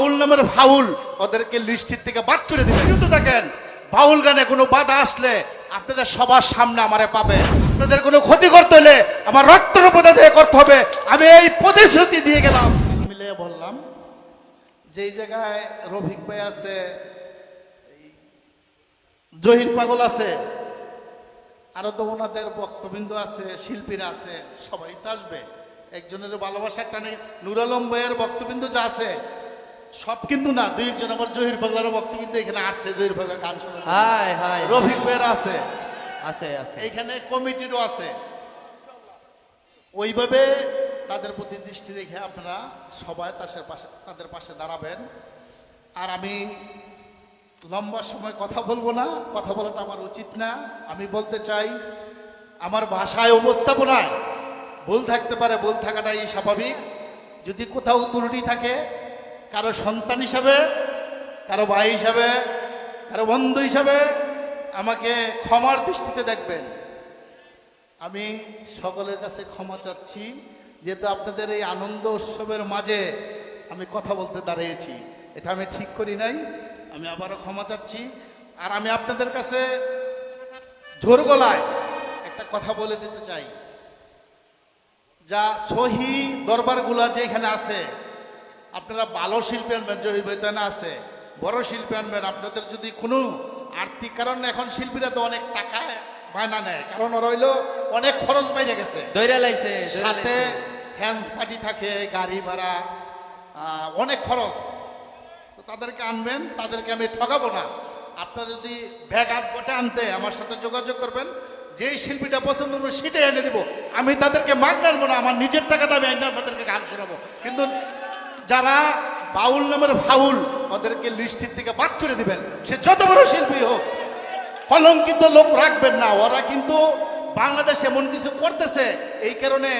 বাউল নামের ফাউল ওদেরকে লিস্টির থেকে বাদ করে দিবেন কিন্তু দেখেন, বাউল গানে কোনো বাধা আসলে আপনাদের সবার সামনে আমারে পাবে। আপনাদের কোনো ক্ষতি করতে হলে আমার রক্তের উপরে দিয়ে করতে হবে। আমি এই প্রতিশ্রুতি দিয়ে গেলাম। মিলিয়ে বললাম যে জায়গায় রফিক ভাই আছে জহির পাগল আছে, আরও তো ওনাদের বক্তবিন্দু আছে, শিল্পীরা আছে, সবাই তো আসবে। একজনের ভালোবাসার টানে নুর আলম ভাইয়ের বক্তবিন্দু যা আছে সব কিন্তু না দুই একজন আবার জহির পাগলার বক্তবিন্দু এখানে আছে জহির পাগলার গান শোনা হাই হাই। রফিক ভাইয়ের আছে। আছে আছে। এখানে কমিটিরও আছে। ওইভাবে তাদের প্রতি দৃষ্টি রেখে আপনারা সবাই তাদের পাশে তাদের পাশে দাঁড়াবেন। আর আমি লম্বা সময় কথা বলব না কথা বলাটা আমার উচিত না। আমি বলতে চাই আমার ভাষায় উপস্থাপনায় ভুল থাকতে পারে ভুল থাকাটাই স্বাভাবিক। যদি কোথাও ত্রুটি থাকে কারও সন্তান হিসাবে, কারও ভাই হিসাবে, কারও বন্ধু হিসাবে আমাকে ক্ষমার দৃষ্টিতে দেখবেন। আমি সকলের কাছে ক্ষমা চাচ্ছি, যেহেতু আপনাদের এই আনন্দ উৎসবের মাঝে আমি কথা বলতে দাঁড়িয়েছি। এটা আমি ঠিক করি নাই, আমি আবারও ক্ষমা চাচ্ছি। আর আমি আপনাদের কাছে জোর গলায় একটা কথা বলে দিতে চাই। যা সহি দরবারগুলা যে এখানে আছে আপনারা ভালো শিল্পী আনবেন জহির বেতনা আছে বড় শিল্পী আনবেন আপনাদের যদি কোনো আর্থিক কারণ এখন শিল্পীরা তো অনেক টাকা বায়না নেয় কারণ ওরা হইল অনেক খরচ বাইরে গেছে। সাথে হ্যান্ড পার্টি থাকে গাড়ি ভাড়া অনেক খরচ। তো তাদেরকে আনবেন তাদেরকে আমি ঠকাবো না। আপনারা যদি ব্যাগ আপ গোটা আনতে আমার সাথে যোগাযোগ করবেন যেই শিল্পীটা পছন্দ করবে সেটাই এনে দিব। আমি তাদেরকে মাগ আনব না আমার নিজের টাকাতে আমি এনে আপনাদেরকে গান শোনাবো। কিন্তু যারা বাউল নামের ফাউল ওদেরকে লিস্টির থেকে বাদ করে দিবেন। সে যত বড় শিল্পী হোক কলঙ্কিত লোক রাখবেন না। ওরা কিন্তু বাংলাদেশ এমন কিছু করতেছে এই কারণে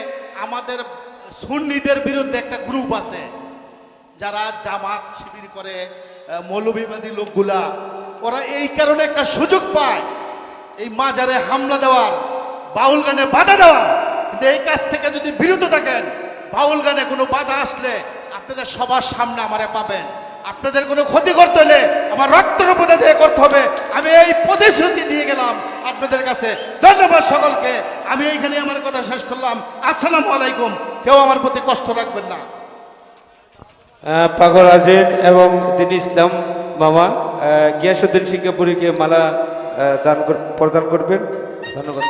আমাদের সুন্নিদের বিরুদ্ধে একটা গ্রুপ আছে যারা জামাত শিবির করে আহ, মৌলভীবাদী লোকগুলা। ওরা এই কারণে একটা সুযোগ পায় এই মাজারে হামলা দেওয়ার বাউল গানে বাধা দেওয়ার। কিন্তু এই কাজ থেকে যদি বিরত থাকেন বাউল গানে কোনো বাধা আসলে আপনাদের সবার সামনে আমারে পাবেন। আপনাদের কোনো ক্ষতি করতে হলে আমার রক্তের উপরে দিয়ে করতে হবে, আমি এই প্রতিশ্রুতি দিয়ে গেলাম আপনাদের কাছে। ধন্যবাদ সকলকে। আমি এইখানে আমার কথা শেষ করলাম। আসসালামু আলাইকুম। কেউ আমার প্রতি কষ্ট রাখবেন না। পাগল আজেন এবং দিন ইসলাম মামা গিয়াসুদ্দিন সিঙ্গাপুরীকে মালা দান প্রদান করবেন। ধন্যবাদ।